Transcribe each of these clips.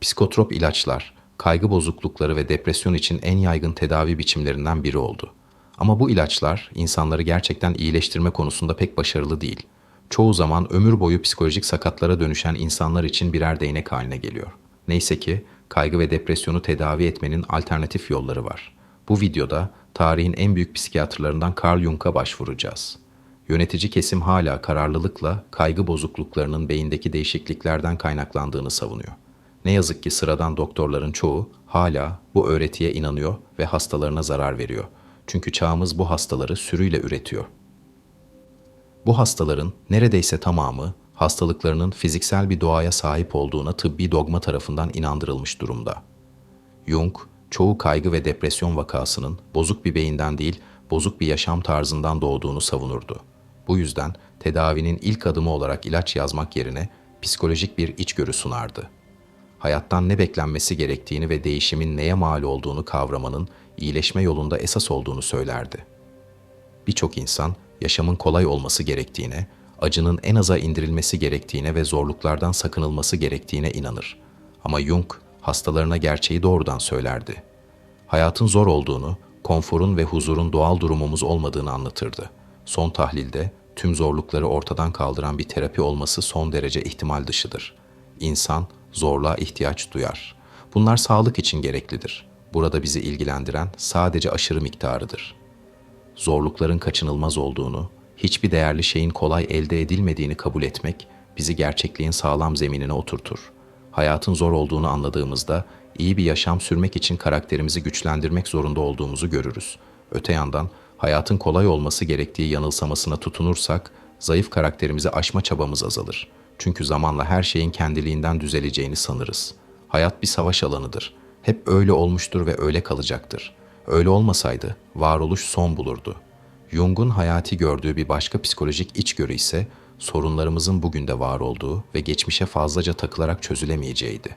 Psikotrop ilaçlar, kaygı bozuklukları ve depresyon için en yaygın tedavi biçimlerinden biri oldu. Ama bu ilaçlar insanları gerçekten iyileştirme konusunda pek başarılı değil. Çoğu zaman ömür boyu psikolojik sakatlara dönüşen insanlar için birer değnek haline geliyor. Neyse ki kaygı ve depresyonu tedavi etmenin alternatif yolları var. Bu videoda tarihin en büyük psikiyatrlarından Carl Jung'a başvuracağız. Yönetici kesim hala kararlılıkla kaygı bozukluklarının beyindeki değişikliklerden kaynaklandığını savunuyor. Ne yazık ki sıradan doktorların çoğu hala bu öğretiye inanıyor ve hastalarına zarar veriyor. Çünkü çağımız bu hastaları sürüyle üretiyor. Bu hastaların neredeyse tamamı hastalıklarının fiziksel bir doğaya sahip olduğuna tıbbi dogma tarafından inandırılmış durumda. Jung, çoğu kaygı ve depresyon vakasının bozuk bir beyinden değil, bozuk bir yaşam tarzından doğduğunu savunurdu. Bu yüzden tedavinin ilk adımı olarak ilaç yazmak yerine psikolojik bir içgörü sunardı. Hayattan ne beklenmesi gerektiğini ve değişimin neye mal olduğunu kavramanın iyileşme yolunda esas olduğunu söylerdi. Birçok insan yaşamın kolay olması gerektiğine, acının en aza indirilmesi gerektiğine ve zorluklardan sakınılması gerektiğine inanır. Ama Jung hastalarına gerçeği doğrudan söylerdi. Hayatın zor olduğunu, konforun ve huzurun doğal durumumuz olmadığını anlatırdı. Son tahlilde tüm zorlukları ortadan kaldıran bir terapi olması son derece ihtimal dışıdır. İnsan zorluğa ihtiyaç duyar. Bunlar sağlık için gereklidir. Burada bizi ilgilendiren sadece aşırı miktarıdır. Zorlukların kaçınılmaz olduğunu, hiçbir değerli şeyin kolay elde edilmediğini kabul etmek bizi gerçekliğin sağlam zeminine oturtur. Hayatın zor olduğunu anladığımızda iyi bir yaşam sürmek için karakterimizi güçlendirmek zorunda olduğumuzu görürüz. Öte yandan hayatın kolay olması gerektiği yanılsamasına tutunursak zayıf karakterimizi aşma çabamız azalır. Çünkü zamanla her şeyin kendiliğinden düzeleceğini sanırız. Hayat bir savaş alanıdır. Hep öyle olmuştur ve öyle kalacaktır. Öyle olmasaydı varoluş son bulurdu. Jung'un hayati gördüğü bir başka psikolojik içgörü ise sorunlarımızın bugün de var olduğu ve geçmişe fazlaca takılarak çözülemeyeceğiydi.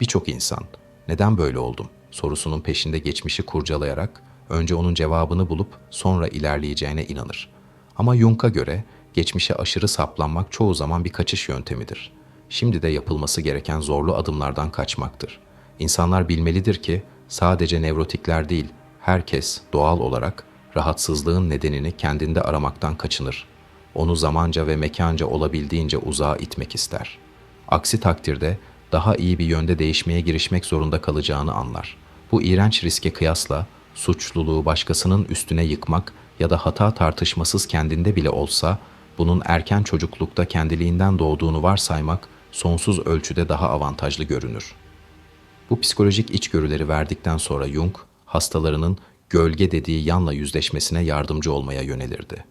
Birçok insan neden böyle oldum sorusunun peşinde geçmişi kurcalayarak önce onun cevabını bulup sonra ilerleyeceğine inanır. Ama Jung'a göre geçmişe aşırı saplanmak çoğu zaman bir kaçış yöntemidir. Şimdi de yapılması gereken zorlu adımlardan kaçmaktır. İnsanlar bilmelidir ki sadece nevrotikler değil, herkes doğal olarak rahatsızlığın nedenini kendinde aramaktan kaçınır. Onu zamanca ve mekanca olabildiğince uzağa itmek ister. Aksi takdirde daha iyi bir yönde değişmeye girişmek zorunda kalacağını anlar. Bu iğrenç riske kıyasla suçluluğu başkasının üstüne yıkmak ya da hata tartışmasız kendinde bile olsa bunun erken çocuklukta kendiliğinden doğduğunu varsaymak sonsuz ölçüde daha avantajlı görünür. Bu psikolojik içgörüleri verdikten sonra Jung, hastalarının gölge dediği yanla yüzleşmesine yardımcı olmaya yönelirdi.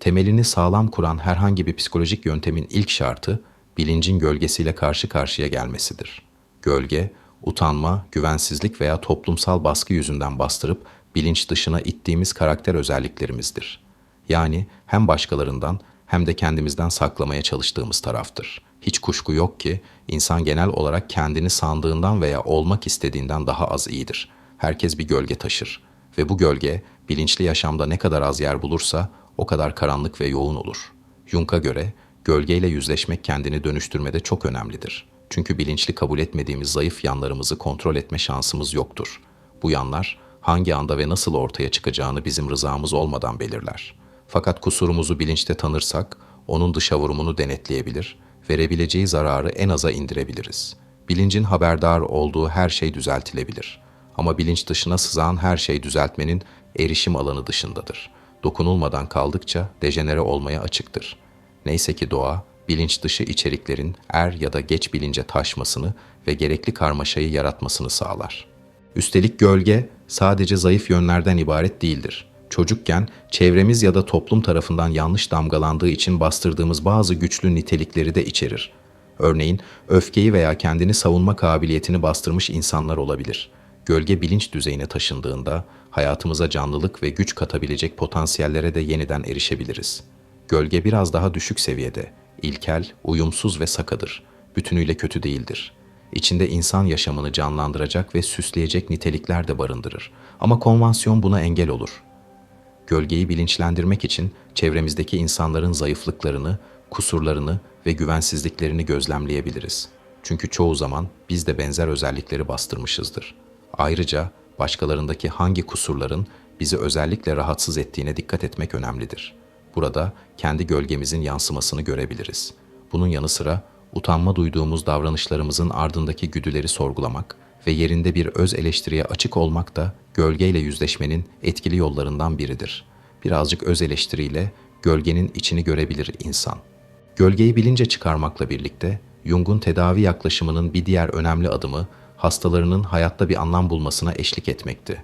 Temelini sağlam kuran herhangi bir psikolojik yöntemin ilk şartı, bilincin gölgesiyle karşı karşıya gelmesidir. Gölge, utanma, güvensizlik veya toplumsal baskı yüzünden bastırıp bilinç dışına ittiğimiz karakter özelliklerimizdir. Yani hem başkalarından hem de kendimizden saklamaya çalıştığımız taraftır. Hiç kuşku yok ki insan genel olarak kendini sandığından veya olmak istediğinden daha az iyidir. Herkes bir gölge taşır ve bu gölge bilinçli yaşamda ne kadar az yer bulursa o kadar karanlık ve yoğun olur. Jung'a göre gölgeyle yüzleşmek kendini dönüştürmede çok önemlidir. Çünkü bilinçli kabul etmediğimiz zayıf yanlarımızı kontrol etme şansımız yoktur. Bu yanlar hangi anda ve nasıl ortaya çıkacağını bizim rızamız olmadan belirler. Fakat kusurumuzu bilinçte tanırsak, onun dışa vurumunu denetleyebilir, verebileceği zararı en aza indirebiliriz. Bilincin haberdar olduğu her şey düzeltilebilir. Ama bilinç dışına sızan her şey düzeltmenin erişim alanı dışındadır. Dokunulmadan kaldıkça dejenere olmaya açıktır. Neyse ki doğa, bilinç dışı içeriklerin er ya da geç bilince taşmasını ve gerekli karmaşayı yaratmasını sağlar. Üstelik gölge sadece zayıf yönlerden ibaret değildir. Çocukken çevremiz ya da toplum tarafından yanlış damgalandığı için bastırdığımız bazı güçlü nitelikleri de içerir. Örneğin öfkeyi veya kendini savunma kabiliyetini bastırmış insanlar olabilir. Gölge bilinç düzeyine taşındığında hayatımıza canlılık ve güç katabilecek potansiyellere de yeniden erişebiliriz. Gölge biraz daha düşük seviyede, ilkel, uyumsuz ve sakadır. Bütünüyle kötü değildir. İçinde insan yaşamını canlandıracak ve süsleyecek nitelikler de barındırır. Ama konvansiyon buna engel olur. Gölgeyi bilinçlendirmek için çevremizdeki insanların zayıflıklarını, kusurlarını ve güvensizliklerini gözlemleyebiliriz. Çünkü çoğu zaman biz de benzer özellikleri bastırmışızdır. Ayrıca başkalarındaki hangi kusurların bizi özellikle rahatsız ettiğine dikkat etmek önemlidir. Burada kendi gölgemizin yansımasını görebiliriz. Bunun yanı sıra utanma duyduğumuz davranışlarımızın ardındaki güdüleri sorgulamak ve yerinde bir öz eleştiriye açık olmak da gölgeyle yüzleşmenin etkili yollarından biridir. Birazcık öz eleştiriyle gölgenin içini görebilir insan. Gölgeyi bilince çıkarmakla birlikte Jung'un tedavi yaklaşımının bir diğer önemli adımı hastalarının hayatta bir anlam bulmasına eşlik etmekti.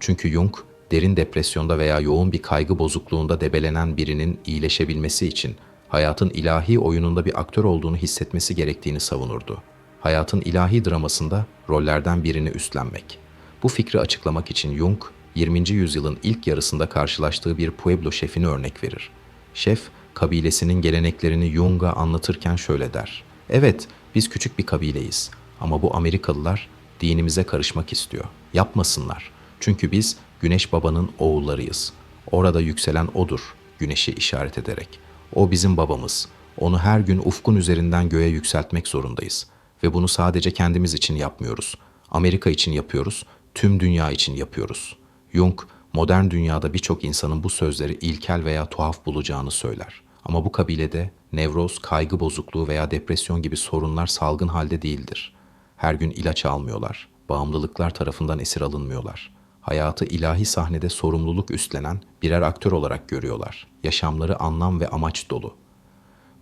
Çünkü Jung, derin depresyonda veya yoğun bir kaygı bozukluğunda debelenen birinin iyileşebilmesi için hayatın ilahi oyununda bir aktör olduğunu hissetmesi gerektiğini savunurdu. Hayatın ilahi dramasında rollerden birini üstlenmek. Bu fikri açıklamak için Jung, 20. yüzyılın ilk yarısında karşılaştığı bir Pueblo şefini örnek verir. Şef, kabilesinin geleneklerini Jung'a anlatırken şöyle der. Evet, biz küçük bir kabileyiz ama bu Amerikalılar dinimize karışmak istiyor. Yapmasınlar. Çünkü biz Güneş Baba'nın oğullarıyız. Orada yükselen odur, güneşi işaret ederek. O bizim babamız. Onu her gün ufkun üzerinden göğe yükseltmek zorundayız. Ve bunu sadece kendimiz için yapmıyoruz. Amerika için yapıyoruz, tüm dünya için yapıyoruz. Jung, modern dünyada birçok insanın bu sözleri ilkel veya tuhaf bulacağını söyler. Ama bu kabilede nevroz, kaygı bozukluğu veya depresyon gibi sorunlar salgın halde değildir. Her gün ilaç almıyorlar, bağımlılıklar tarafından esir alınmıyorlar. Hayatı ilahi sahnede sorumluluk üstlenen birer aktör olarak görüyorlar. Yaşamları anlam ve amaç dolu.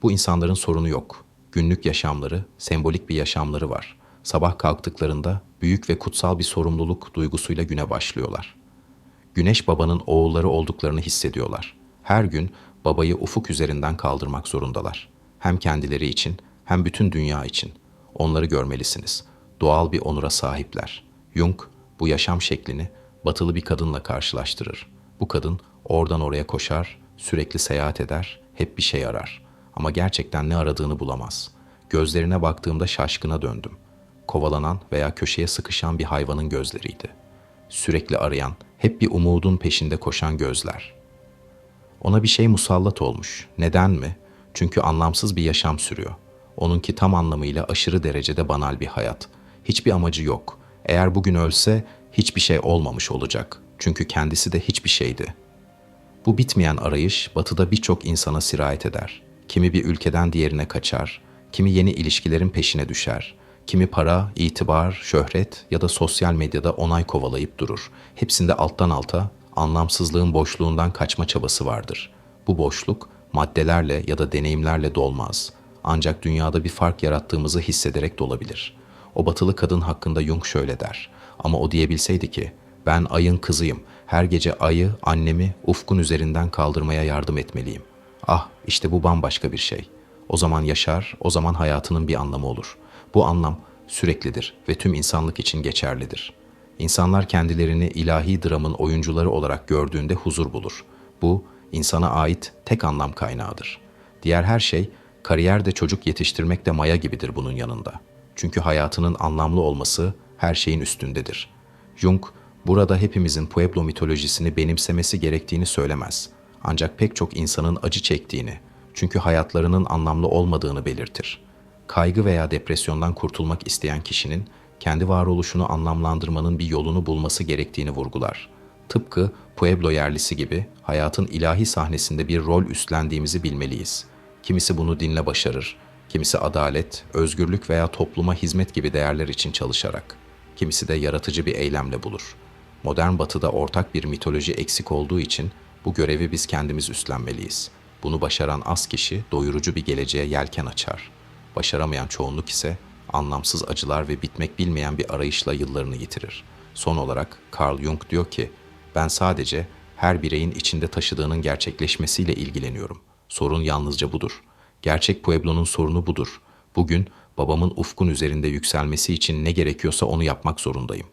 Bu insanların sorunu yok. Günlük yaşamları, sembolik bir yaşamları var. Sabah kalktıklarında büyük ve kutsal bir sorumluluk duygusuyla güne başlıyorlar. Güneş babanın oğulları olduklarını hissediyorlar. Her gün babayı ufuk üzerinden kaldırmak zorundalar. Hem kendileri için hem bütün dünya için. Onları görmelisiniz. Doğal bir onura sahipler. Jung bu yaşam şeklini batılı bir kadınla karşılaştırır. Bu kadın oradan oraya koşar, sürekli seyahat eder, hep bir şey arar. Ama gerçekten ne aradığını bulamaz. Gözlerine baktığımda şaşkına döndüm. Kovalanan veya köşeye sıkışan bir hayvanın gözleriydi. Sürekli arayan, hep bir umudun peşinde koşan gözler. Ona bir şey musallat olmuş. Neden mi? Çünkü anlamsız bir yaşam sürüyor. Onunki tam anlamıyla aşırı derecede banal bir hayat. Hiçbir amacı yok. Eğer bugün ölse hiçbir şey olmamış olacak. Çünkü kendisi de hiçbir şeydi. Bu bitmeyen arayış batıda birçok insana sirayet eder. Kimi bir ülkeden diğerine kaçar, kimi yeni ilişkilerin peşine düşer, kimi para, itibar, şöhret ya da sosyal medyada onay kovalayıp durur. Hepsinde alttan alta anlamsızlığın boşluğundan kaçma çabası vardır. Bu boşluk maddelerle ya da deneyimlerle dolmaz. Ancak dünyada bir fark yarattığımızı hissederek dolabilir. O batılı kadın hakkında Jung şöyle der. Ama o diyebilseydi ki, ben ayın kızıyım, her gece ayı, annemi ufkun üzerinden kaldırmaya yardım etmeliyim. Ah, işte bu bambaşka bir şey. O zaman yaşar, o zaman hayatının bir anlamı olur. Bu anlam süreklidir ve tüm insanlık için geçerlidir. İnsanlar kendilerini ilahi dramın oyuncuları olarak gördüğünde huzur bulur. Bu, insana ait tek anlam kaynağıdır. Diğer her şey, kariyerde çocuk yetiştirmek de maya gibidir bunun yanında. Çünkü hayatının anlamlı olması her şeyin üstündedir. Jung, burada hepimizin Pueblo mitolojisini benimsemesi gerektiğini söylemez. Ancak pek çok insanın acı çektiğini, çünkü hayatlarının anlamlı olmadığını belirtir. Kaygı veya depresyondan kurtulmak isteyen kişinin kendi varoluşunu anlamlandırmanın bir yolunu bulması gerektiğini vurgular. Tıpkı Pueblo yerlisi gibi hayatın ilahi sahnesinde bir rol üstlendiğimizi bilmeliyiz. Kimisi bunu dinle başarır, kimisi adalet, özgürlük veya topluma hizmet gibi değerler için çalışarak, kimisi de yaratıcı bir eylemle bulur. Modern batıda ortak bir mitoloji eksik olduğu için bu görevi biz kendimiz üstlenmeliyiz. Bunu başaran az kişi doyurucu bir geleceğe yelken açar. Başaramayan çoğunluk ise anlamsız acılar ve bitmek bilmeyen bir arayışla yıllarını yitirir. Son olarak Carl Jung diyor ki, ben sadece her bireyin içinde taşıdığının gerçekleşmesiyle ilgileniyorum. Sorun yalnızca budur. Gerçek Pueblo'nun sorunu budur. Bugün babamın ufkun üzerinde yükselmesi için ne gerekiyorsa onu yapmak zorundayım.